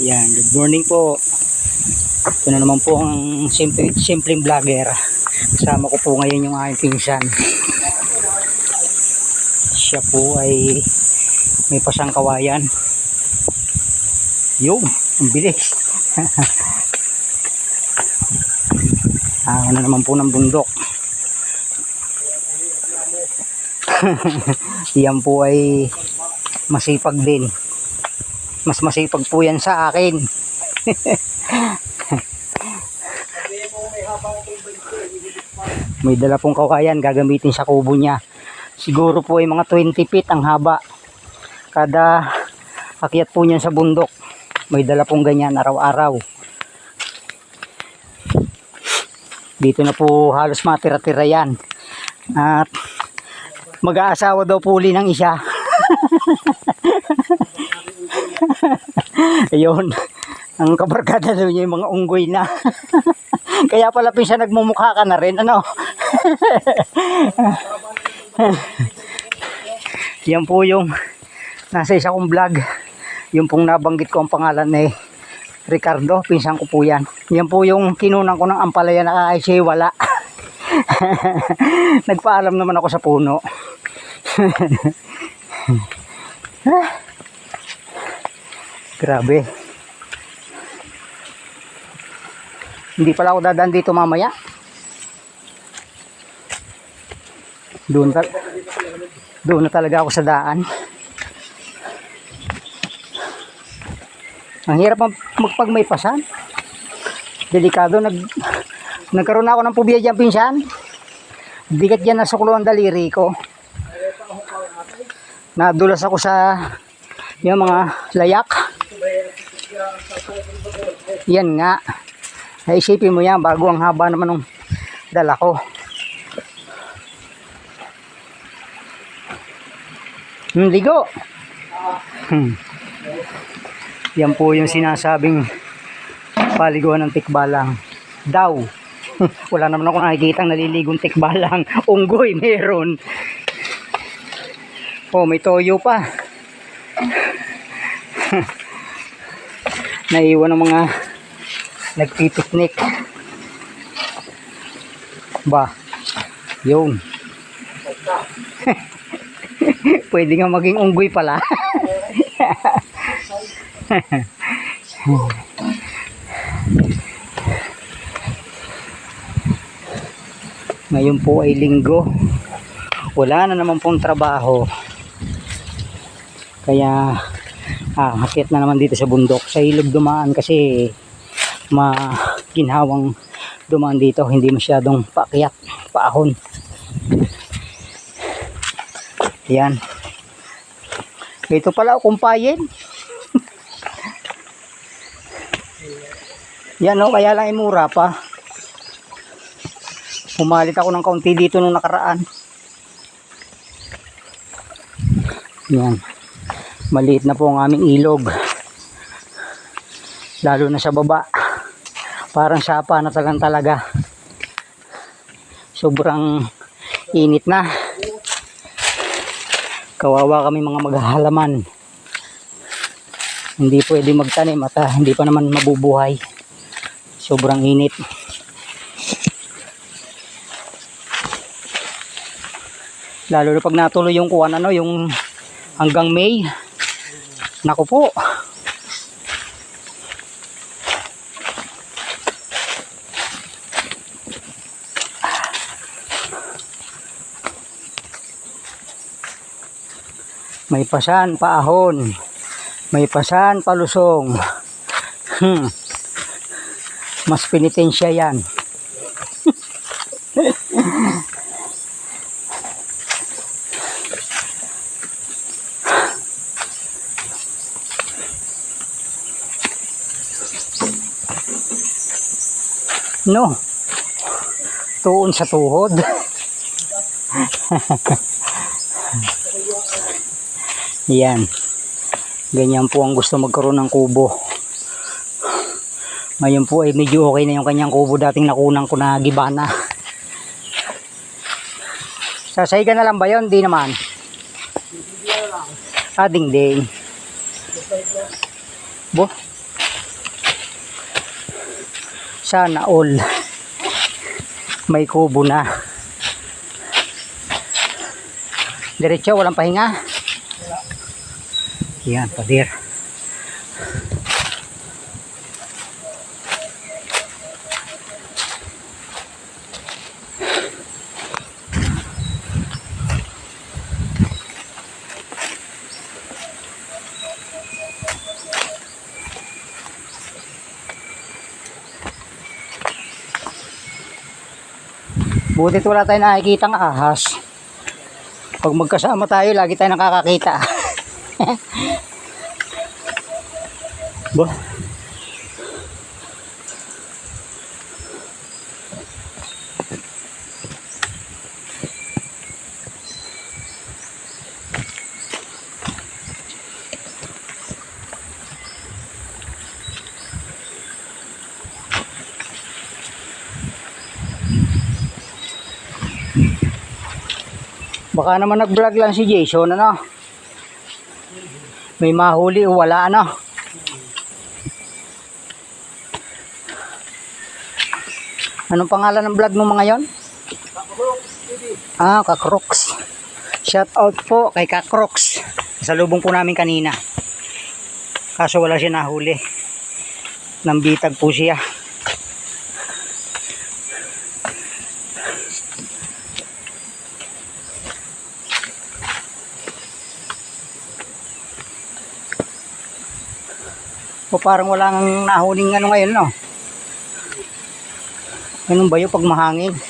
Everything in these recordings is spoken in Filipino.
Yan, good morning po. Ito na naman po ang simple, simpleng vlogger. Kasama ko po ngayon yung aking pinsan. Siya po ay may pasang kawayan. Yung, ang bilis. ah, ano naman po ng bundok. Yan po ay masipag din. Mas masipag po yan sa akin. May dala pong kawayan gagamitin sa kubo niya. Siguro po ay mga 20 feet ang haba. Kada akyat po niyan sa bundok. May dala pong ganyan araw-araw. Dito na po halos matira-tira yan. At mag-aasawa daw po uli ng isa. Ayun. Ang kabarkada daw niya yung mga unggoy na. Kaya pala pinsan nagmumukha ka na rin. Ano? Yan po yung nasa isa kong vlog. Yung pong nabanggit ko ang pangalan ni Ricardo. Pinsan ko po yan. Yan po yung kinunan ko ng ampalaya na ay siya wala. Nagpaalam naman ako sa puno. Grabe. Hindi pala ako dadaan dito mamaya. Doon, ta- doon na talaga ako sa daan. Ang hirap mag magpagmaypasan. Delikado. Nag, nagkaroon ako ng pubiya dyan, pinsan. Bigat dyan nasuklo ang daliri ko. Nadulas ako sa yung mga layak. Yan nga. Naisipin mo yan bago ang haba naman ng dala ko. Hmm, ligo. Hmm. Yan po yung sinasabing paliguan ng tikbalang. Daw. Wala naman ako nakikita naliligong tikbalang. Unggoy meron. Oh, may toyo pa. Naiwan ng mga nagpipiknik. Ba, yun. Pwede nga maging unggoy pala. Ngayon po ay linggo. Wala na naman pong trabaho. Kaya ah, hakit na naman dito sa bundok. Sa ilog dumaan kasi maginhawang dumaan dito. Hindi masyadong paakyat, paahon. Yan. Ito pala kumpayin. Yan o, kaya lang imura pa. Pumalit ako ng kaunti dito nung nakaraan. Yan. Maliit na po ang aming ilog. Lalo na sa baba. Parang sapa na talang talaga. Sobrang init na. Kawawa kami mga maghahalaman. Hindi pwede magtanim at ah, hindi pa naman mabubuhay. Sobrang init. Lalo na pag natuloy yung kuwan ano, yung hanggang May. Nako po. May pasan paahon. May pasan palusong. Hmm. Mas pinitensya yan. No. Tuon sa tuhod. Yan. Ganyan po ang gusto magkaroon ng kubo. Ngayon po ay medyo okay na yung kanyang kubo dating nakunan ko na gibana. Sasayga na lang ba yun? Di naman. Ah, ding ding. Bo, Sana all. May kubo na. Diretso, walang pahinga. Yan, padir. Butit wala tayong nakikita ng ahas. Pag magkasama tayo, lagi tayo nakakakita. Bo. Baka naman nag-vlog lang si Jason, ano? May mahuli o wala, ano? Anong pangalan ng vlog mo mga yon? Ah, Kakroks. Shout out po kay Kakroks. Salubong po namin kanina. Kaso wala siya nahuli. Nambitag po siya. O parang wala nang nahuling ano ngayon, no? Ganun ba yun pag mahangin?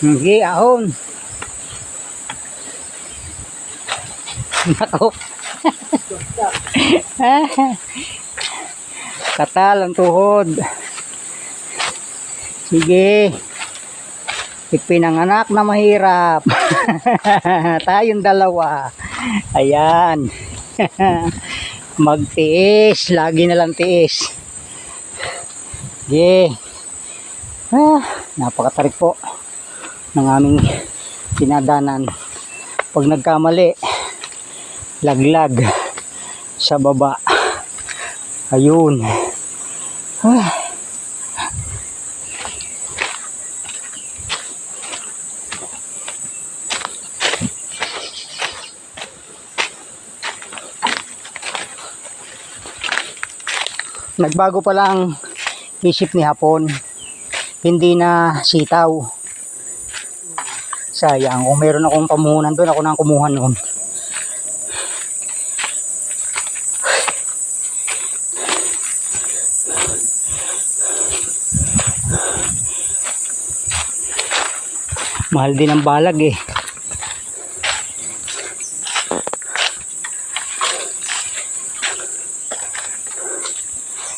Hindi, ahon. Nako. Katal ang tuhod. Sige. Ipinanganak na mahirap. Tayong dalawa. Ayan. Magtiis. Lagi na lang tiis. Sige. Ah, napakatarik po ng aming pinadanan. Pag nagkamali, laglag sa baba. Ayun. Ah. Nagbago pala ang isip ni Hapon. Hindi na sitaw. Sayang, kung meron akong pamuhunan doon, ako na kumuha noon. Mahal din ang balag eh.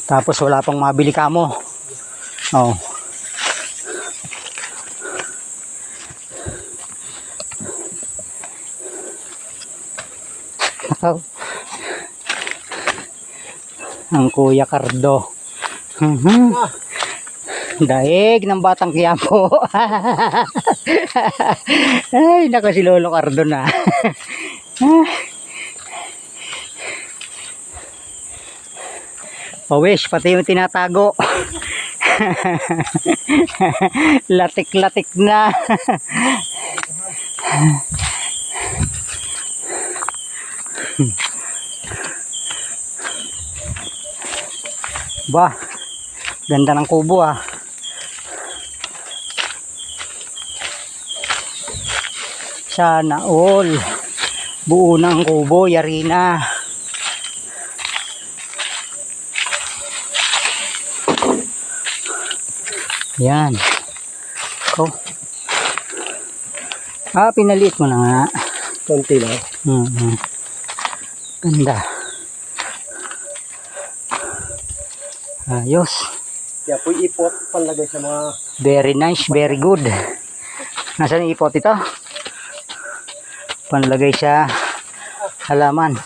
Tapos wala pang mabili ka mo. Oh. Nakaw. Ang Kuya Cardo. Mhm. Daig ng batang kiyapo. Ay, nako si Lolo Cardo na. Pawis, pati yung tinatago. Latik-latik na. Ba, ganda ng kubo ah. Sana all. Buo ng kubo, yari na. Yan. Ko. Ah, pinaliit mo na nga. Konti lang. Mhm. Ganda. Ayos. Kaya po ipot panlagay sa mga Very nice, very good. Nasaan ipot ito? Panlagay sa halaman.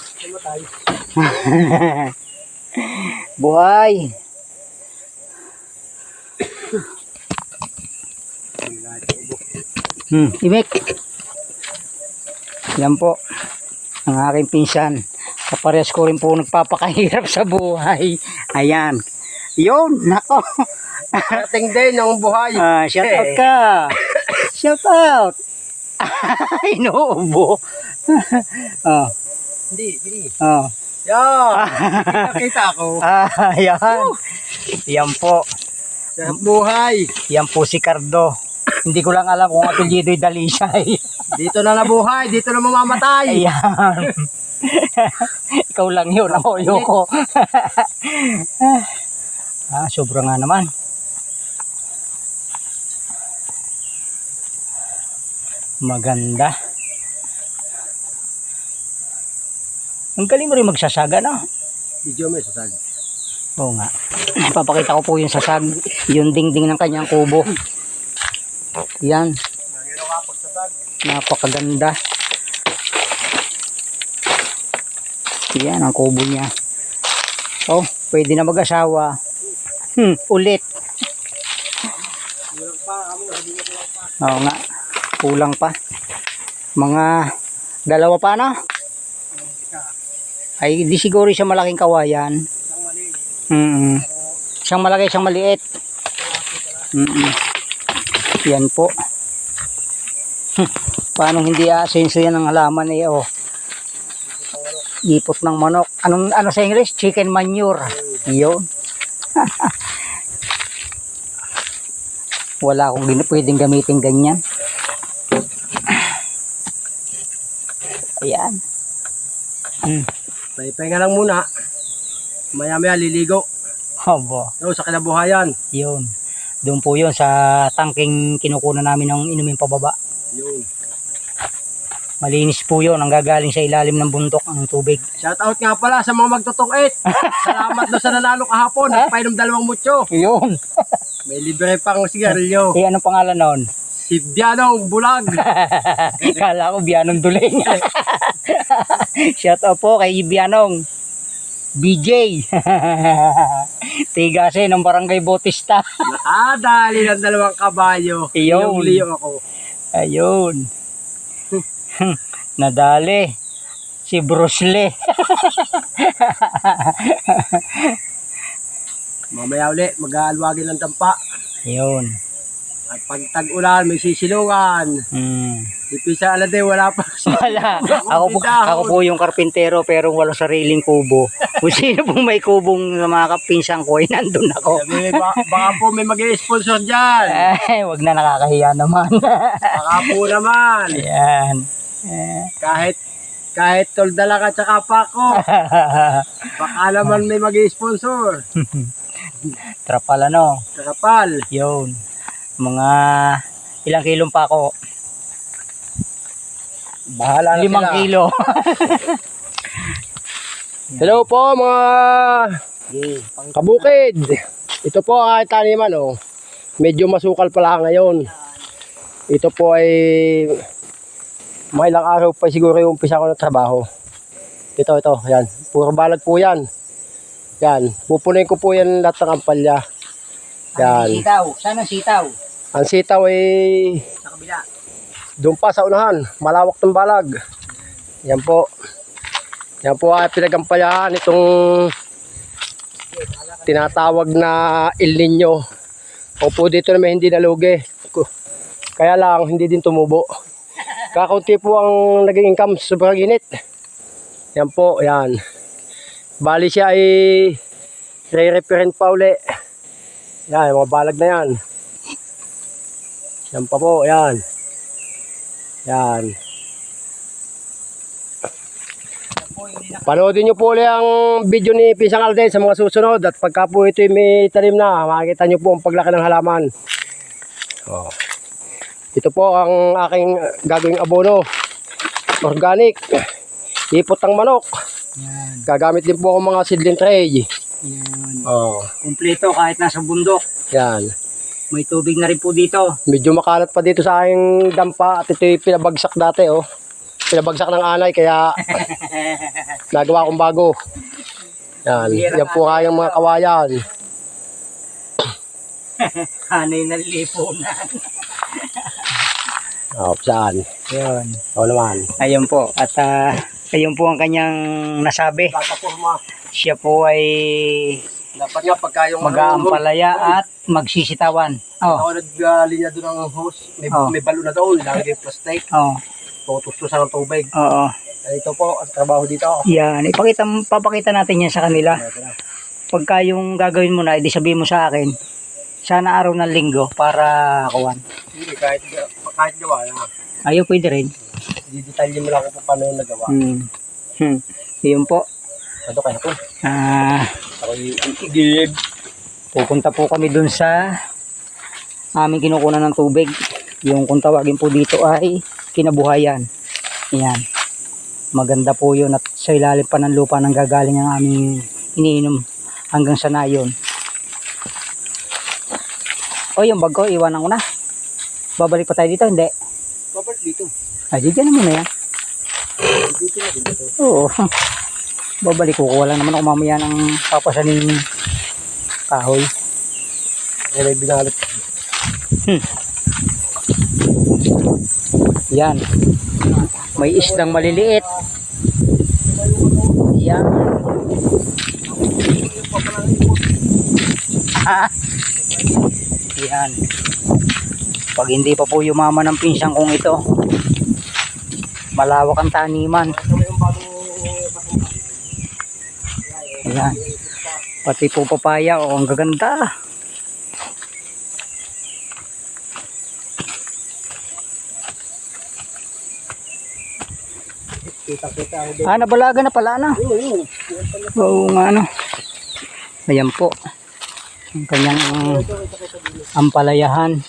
Buhay. Hmm, imik. Yan po. ang aking pinsan. Kapares ko rin po nagpapakahirap sa buhay. Ayan. Yun, nako. Dating din ang buhay. Ah, shout out ka. shout out. Ay, inuubo. oh, Hindi, hindi. oh. Yan. Nakita ako. Ah, ayan. Yan po. Sa buhay. Yan po si Cardo. Hindi ko lang alam kung apelyido'y Dalisay. Dito na nabuhay. Dito na mamamatay. Ayan. Ikaw lang yun. Ako, ayoko. ah, sobra nga naman. Maganda. Ang galing mo rin magsasaga, no? Video mo sa. Oo nga. Papakita ko po yung sasag, yung dingding ng kanyang kubo. Yan, napakaganda. Yan ang kubo niya. Oh, pwede na mag-asawa. Hmm, ulit. Oo nga, kulang pa. Mga dalawa pa na. Ay, di siguro siya malaking kawayan. Mali. Mm Isang malaki, isang maliit. Mm Yan po. Hmm, Paano hindi asenso yan ng halaman eh, oh. Ipot ng manok. Anong, ano sa English? Chicken manure. Yun. Wala akong gin- pwedeng gamitin ganyan. Ayan. Hmm. Pahinga lang muna. Maya-maya liligo. Obo. No, sa kinabuhayan. Yun. Doon po yun sa tangking kinukunan namin ng inumin pababa. Yun. Malinis po yun. Ang gagaling sa ilalim ng bundok ang tubig. Shout out nga pala sa mga magtutungit. Salamat doon sa nanalo kahapon. Nagpainom dalawang mutyo. Yun. May libre pang sigarilyo. Eh, anong pangalan nun? Si Bianong Bulag. Kala ko Bianong Duling. Shout out po kay Bianong. BJ. Tigase ng Barangay Bautista. Nakadali ng dalawang kabayo. Iyon. Liyo ako. Ayun. Nadali. Si Bruce Lee. Mamaya uli, mag-aalwagin ng dampa. Yun. At pag tag-ulan, may sisilungan. Hmm. Ipisa alade, wala pa. Wala. Ako po, ako po yung karpintero pero walang sariling kubo. Kung sino pong may kubong mga kapinsang ko, nandun ako. Sabi, ba- baka po may mag-sponsor dyan. Ay, wag na nakakahiya naman. Baka po naman. Ayan. Eh, Kahit kahit toldala ka tsaka pa ko. Baka naman may mag-sponsor. Trapal ano. Kakapal. Yun. Mga ilang kilong pa ako. Bahala na Limang sila. kilo. Hello po mga kabukid. Ito po ang aking taniman oh. Medyo masukal pala ngayon. Ito po ay mga ilang araw pa siguro yung umpisa ko ng trabaho. Ito, ito, yan. Puro balag po yan. Yan. Pupunin ko po yan lahat ng ampalya. Yan. sitaw. Sana sitaw. Ang sitaw ay Sa kabila. doon pa sa unahan. Malawak ng balag. Yan po. Yan po ay pinagampayahan itong tinatawag na El Nino. O po dito naman hindi nalugi. Kaya lang hindi din tumubo. Kakaunti po ang naging income sa sobrang init. Yan po, yan. Bali siya ay re-referent pa uli. Yan, mga balag na yan. Yan pa po, yan. Yan. Panoodin nyo po ulit ang video ni Pisang Alden sa mga susunod at pagka po ito may tanim na, makikita nyo po ang paglaki ng halaman. Oh. Ito po ang aking gagawing abono. Organic. Ipot ng manok. Yan. Gagamit din po ako mga seedling tray. Yan. Oh. Kumpleto kahit nasa bundok. Yan. May tubig na rin po dito. Medyo makalat pa dito sa aking dampa at ito'y pinabagsak dati oh. Pinabagsak ng anay kaya nagawa kong bago. Yan. Yan po kayang mga kawayan. Hanay na lipunan. Oh, saan? Yun. Oo naman. Ayun po. At ah, ayun po ang kanyang nasabi. Siya po ay Dapat nga pagka yung mag-aampalaya at magsisitawan. Oh. Ako naglinya doon ng hose. May, Oh. may balon na doon. Lagi yung plastic. Oh. Tutustusan ng tubig. Oo. Eh, Ito po, ang trabaho dito. Yan. Ipakita, papakita natin yan sa kanila. Pagka yung gagawin mo na, edi sabihin mo sa akin, sana araw ng linggo para kuwan. Hindi, kahit, kahit gawa na. Ayaw pwede rin. Didetalye mo lang kung paano yung nagawa. Hmm. Hmm. Yun po. Ito kaya po. Ah, yung pupunta po kami dun sa aming kinukunan ng tubig. Yung kung tawagin po dito ay kinabuhayan. Yan. Maganda po yun at sa ilalim pa ng lupa nang gagaling ang aming iniinom hanggang sa nayon. O yung bag ko, iwanan ko na. Babalik pa tayo dito, hindi. Robert dito. Ay, di na muna yan. Dito na dito. Oo. Babalik ko. Wala naman ako mamaya ng papasaning kahoy. May binalit. Yan. May isdang maliliit. Yan. Ha? Yan. Pag hindi pa po yumama ng pinsang kong ito, malawak ang taniman. Yan. Pati po papaya, oh, ang gaganda. Ah, nabalaga na pala na. Oo, nga ano. Ayan po. Ang kanyang ampalayahan.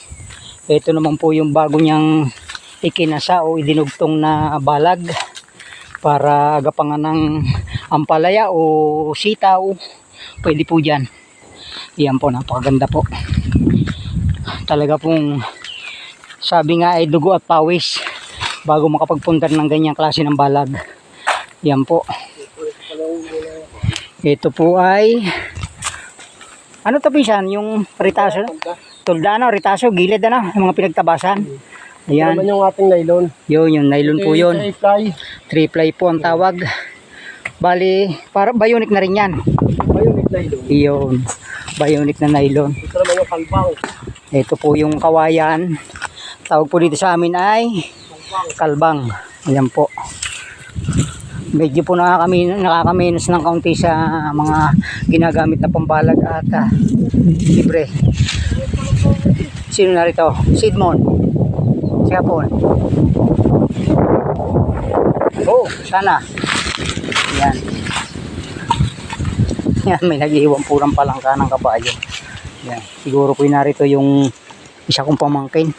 Ito naman po yung bago niyang ikinasa o idinugtong na balag para agapangan ng ampalaya o sitaw. Pwede po dyan. Ayan po, napakaganda po. Talaga pong sabi nga ay dugo at pawis bago makapagpundar ng ganyang klase ng balag. Yan po. Ito po ay ano to pinsan? Yung ritaso? Tulda na, ritaso, gilid na, mga pinagtabasan. Yan. Ayan, yung ating nylon. yun, yung nylon po yun. Ito, fly. Three ply po ang tawag. Bali, para bionic na rin yan. Bionic nylon. Yun, bionic na nylon. Ito naman yung kalbang. Ito po yung kawayan. Tawag po dito sa amin ay kalbang. Ayan po. Medyo po nakakamin, nakakaminos ng kaunti sa mga ginagamit na pambalag at ah, libre. Sino na rito? Sidmon. Siya po. Oh, sana. Yan. Yan, may nag-iwan po ng palangka ng kabayo. Yan. Siguro po narito yung isa kong pamangkin.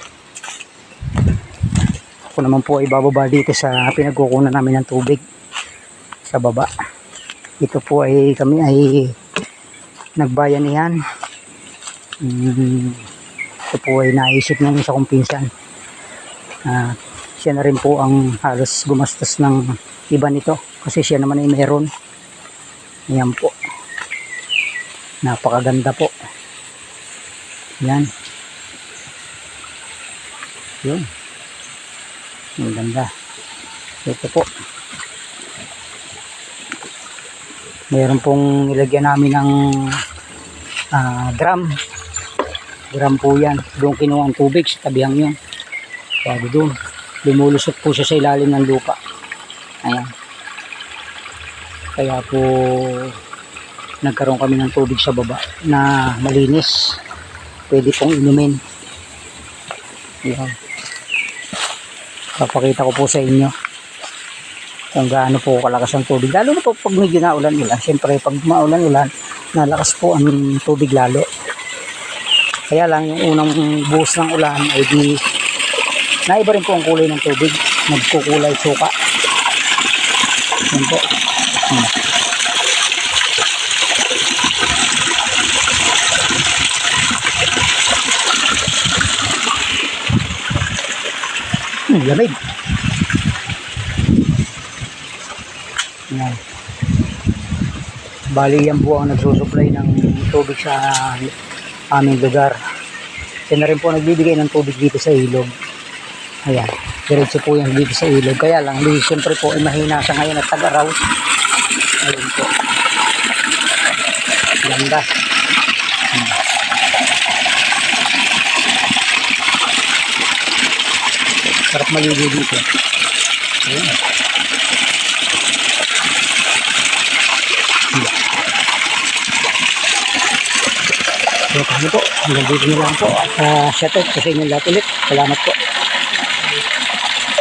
Ako naman po ay bababa dito sa pinagkukunan namin ng tubig sa baba. Ito po ay kami ay nagbayanihan. Mm, ito po ay naisip ng isa kong pinsan. Ah, siya na rin po ang halos gumastos ng iba nito kasi siya naman ay meron. Ayan po. Napakaganda po. Yan. Yun. Ang ganda. Ito po. Meron pong nilagyan namin ng ah, drum. Drum po yan. Doon kinuha ang tubig sa tabihang yun. Bago doon. Lumulusot po siya sa ilalim ng lupa. Ayan. Kaya po nagkaroon kami ng tubig sa baba na malinis. Pwede pong inumin. Ayan. Papakita ko po sa inyo kung gaano po kalakas ang tubig. Lalo na po pag medyo naulan-ulan. Siyempre, pag maulan-ulan, nalakas po ang tubig lalo. Kaya lang, yung unang buhos ng ulan ay di naiba rin po ang kulay ng tubig. Nagkukulay suka. Yan po. Hmm. Hmm, lamig. Yan. Bali yan po ang nagsusupply ng tubig sa aming lugar. Siya na rin po nagbibigay ng tubig dito sa ilog. Ayan. Diretso po yan dito sa ilog. Kaya lang, di, siyempre po ay mahina sa ngayon at tag-araw. Ayun po. Ganda. Hmm. Sarap maligo dito. Ayun. So, kami po. Hanggang dito na lang po. At uh, shout out sa inyo lahat ulit. Salamat po.